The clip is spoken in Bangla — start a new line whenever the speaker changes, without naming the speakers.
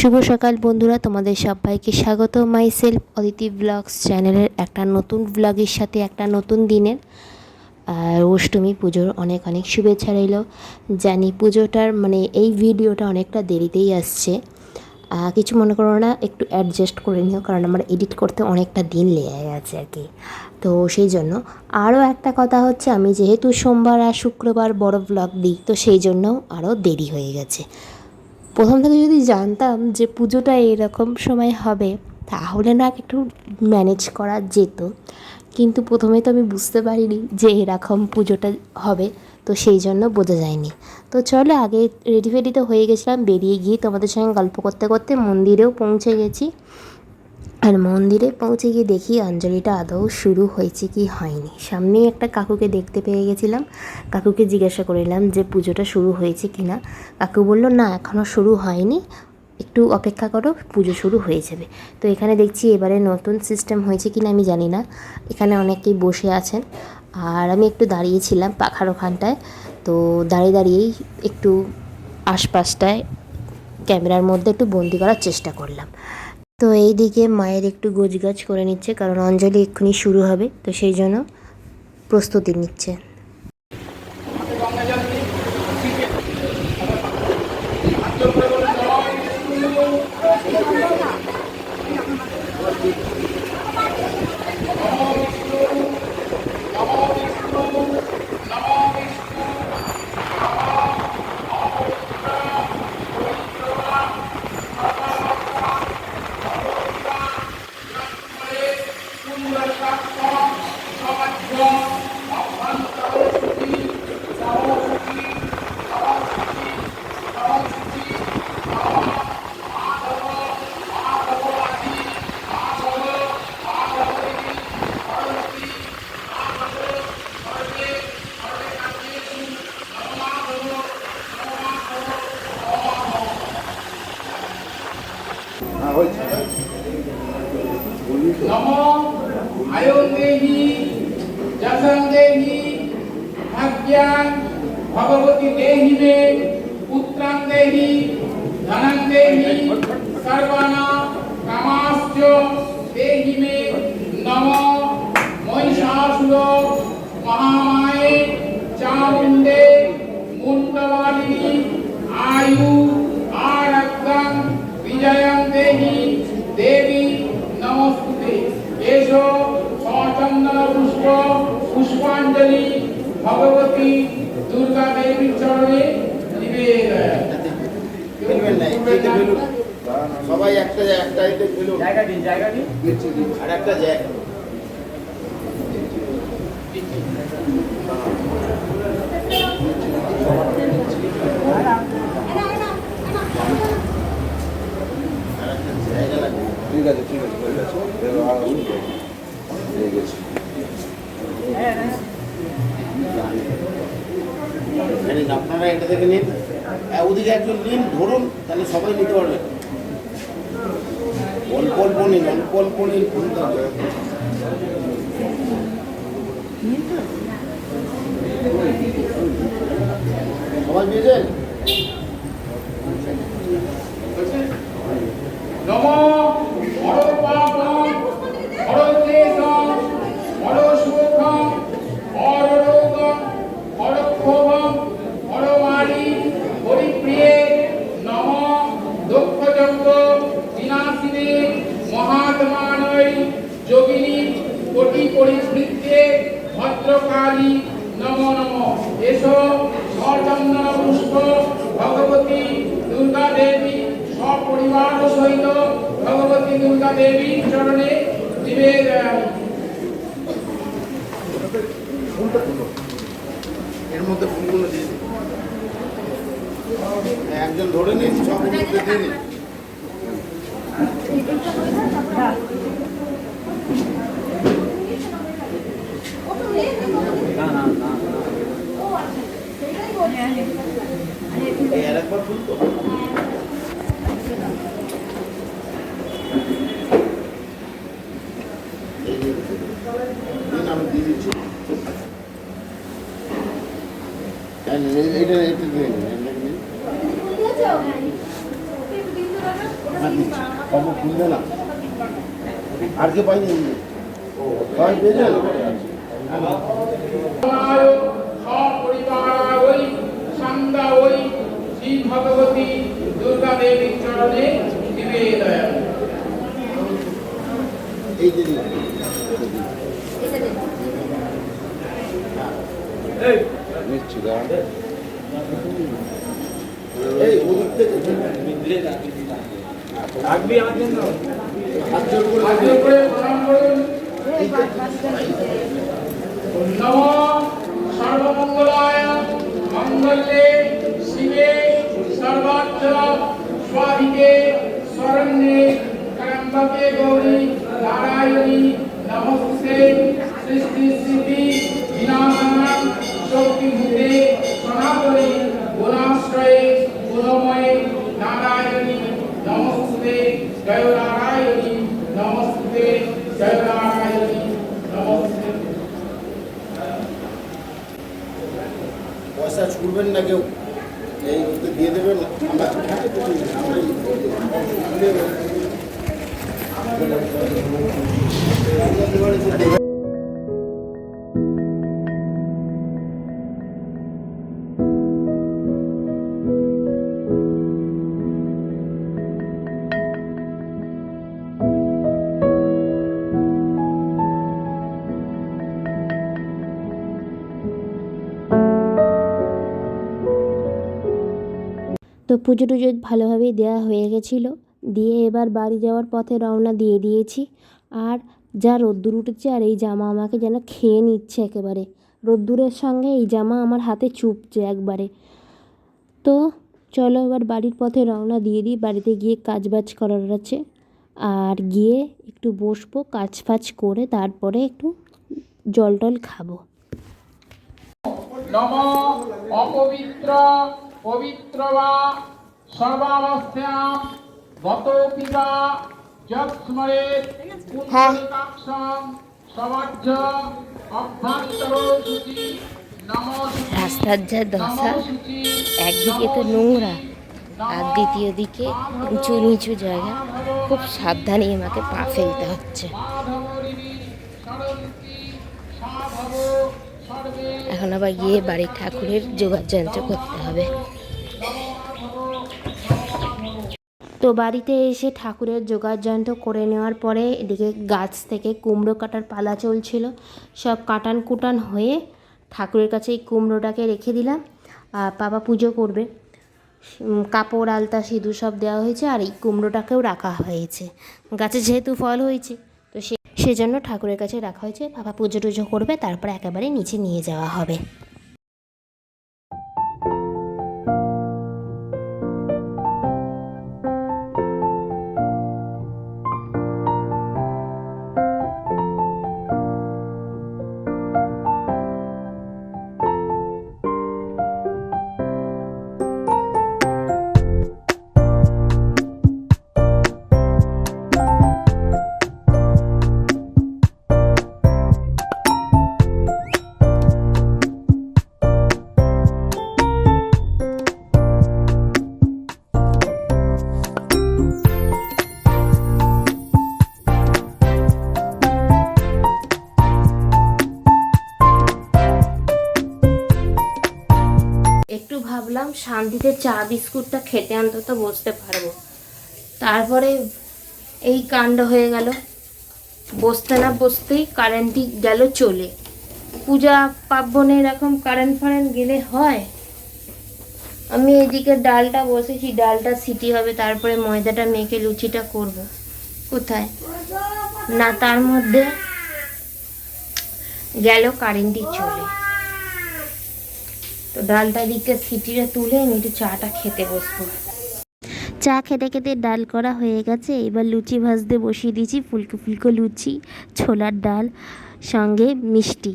শুভ সকাল বন্ধুরা, তোমাদের সবাইকে স্বাগত মাই সেলফ অদিতি ব্লগস চ্যানেলের একটা নতুন ব্লগের সাথে একটা নতুন দিনের, আর অষ্টমী পুজোর অনেক অনেক শুভেচ্ছা রইল। জানি পুজোটার মানে এই ভিডিওটা অনেকটা দেরিতেই আসছে। কিছু মনে করো না, একটু অ্যাডজাস্ট করে নিও, কারণ আমার এডিট করতে অনেকটা দিন লেগে গেছে আর কি। তো সেই জন্য আরও একটা কথা হচ্ছে, আমি যেহেতু সোমবার আর শুক্রবার বড় ব্লগ দিই, তো সেই জন্য আরও দেরি হয়ে গেছে। প্রথম থেকে যদি জানতাম যে পুজোটা এরকম সময় হবে, তাহলে না একটু ম্যানেজ করা যেত। কিন্তু প্রথমে তো আমি বুঝতে পারিনি যে এরকম পুজোটা হবে, তো সেই জন্য বোঝা যায়নি। তো চলো আগে রেডি ফেডি তো হয়ে গেছিলাম, বেরিয়ে গিয়ে তোমাদের সঙ্গে গল্প করতে করতে মন্দিরেও পৌঁছে গেছি। আর মন্দিরে পৌঁছে গিয়ে দেখি অঞ্জলিটা আদৌ শুরু হয়েছে কি হয়নি। সামনেই একটা কাকুকে দেখতে পেয়ে গেছিলাম। কাকুকে জিজ্ঞাসা করলাম যে, পুজোটা শুরু হয়েছে কি না কাকু বলল, না এখনও শুরু হয়নি। একটু অপেক্ষা করো, পুজো শুরু হয়ে যাবে। তো এখানে দেখছি এবারে নতুন সিস্টেম হয়েছে কি না আমি জানি না। এখানে অনেকেই বসে আছেন। আর আমি একটু দাঁড়িয়েছিলাম পাখার ওখানটায়। তো দাঁড়িয়ে দাঁড়িয়েই একটু আশপাশটায় ক্যামেরার মধ্যে একটু বন্দি করার চেষ্টা করলাম। তো এই দিকে মায়ের একটু গোছগাছ করে নিচ্ছে, কারণ অঞ্জলি এক্ষুনি শুরু হবে, তো সেই জন্য প্রস্তুতি নিচ্ছে।
দেহি ভাগ্যাং ভগবতী দেহি মে পুত্রাং দেহি ধনং দেহি সর্বানা কামাশ্চ দেহি মে নমো মহিষাসুর মহামায়ে
সবাই একটা একটা এটা ফেলুন।
জায়গা দিন জায়গা দিন।
আর একটা জায়গা একটা জায়গা।
ঠিক আছে ঠিক আছে হয়ে গেছে
আপনারা এটা থেকে নিন। ওদিকে একজন নিন, ধরুন, তাহলে সবাই নিতে পারবে। অল্প অল্প নিন অল্প অল্প নিন কোনটা সবাই পেয়েছেন
সপরিবার সহিত ভগবতী দুর্গা দেবী চরণে
এর মধ্যে একজন ধরে নিয়েছি সব দিয়ে এটা দিয়ে দিন, এটা দিয়ে দিন।
দিয়েছো? একটু দিন তো দাদা। ওটা
হ্যাঁ দিচ্ছি খবর খুলবে না আর কে পাইনি সবাই পেয়েছেন
সর্বমঙ্গলায় মঙ্গলে শিবে সর্বার্থ স্বাধিকে শরণ্যে ত্র্যম্বকে গৌরী নারায়ণী
পয়সা ছুটবেন না কেউ? এই ওতে দিয়ে দেবেন আমরা
তো পুজো টুজো ভালোভাবেই দেওয়া হয়ে গেছিল। দিয়ে এবার বাড়ি যাওয়ার পথে রওনা দিয়ে দিয়েছি। আর যা রোদ্দুর উঠেছে আর এই জামা আমাকে যেন খেয়ে নিচ্ছে একেবারে। রোদ্দুরের সঙ্গে এই জামা আমার হাতে চুপছে একবারে। তো চলো এবার বাড়ির পথে রওনা দিয়ে দিই। বাড়িতে গিয়ে কাজ বাজ করার আছে। আর গিয়ে একটু বসবো কাজ ফাজ করে তারপরে একটু জল টল খাব।
নম অপবিত্র পবিত্র বা সবাজ্য অভ্যন্তর
রাস্তার যা দশা। একদিকে তো নোংরা আর দ্বিতীয় দিকে উঁচু নিচু জায়গা। খুব সাবধানে আমাকে পা ফেলতে হচ্ছে। এখন আবার গিয়ে বাড়ির ঠাকুরের জোগাড় যন্ত্র করতে হবে। তো বাড়িতে এসে ঠাকুরের জোগাড় যন্ত্র করে নেওয়ার পরে এদিকে গাছ থেকে কুমড়ো কাটার পালা চলছিল। সব কাটান কুটান হয়ে ঠাকুরের কাছে এই কুমড়োটাকে রেখে দিলাম। আর বাবা পুজো করবে। কাপড়, আলতা, সিঁদুর সব দেওয়া হয়েছে আর এই কুমড়োটাকেও রাখা হয়েছে। গাছে যেহেতু ফল হয়েছে, তো সে সেজন্য ঠাকুরের কাছে রাখা হয়েছে। বাবা পুজো টুজো করবে, তারপরে একেবারে নিচে নিয়ে যাওয়া হবে। ভাবলাম শান্তিতে চা, বিস্কুটটা খেতে অন্তত বসতে পারব। তারপরে এই কাণ্ড হয়ে গেল। বসতে না বসতেই কারেন্টই গেল চলে। পূজা পার্বণে এরকম কারেন্ট ফারেন্ট গেলে হয়? আমি এদিকে ডালটা বসেছি, ডালটা সিটি হবে, তারপরে ময়দাটা মেখে লুচিটা করব। কোথায়? না, তার মধ্যে গেল কারেন্টই চলে। তো ডালটা দিকে সিটিটা তুলে আমি একটু চাটা খেতে বসবো। চা খেতে খেতে ডাল করা হয়ে গেছে, এবার লুচি ভাজতে বসিয়ে দিয়েছি ফুলকো ফুলকো লুচি, ছোলার ডাল, সঙ্গে মিষ্টি।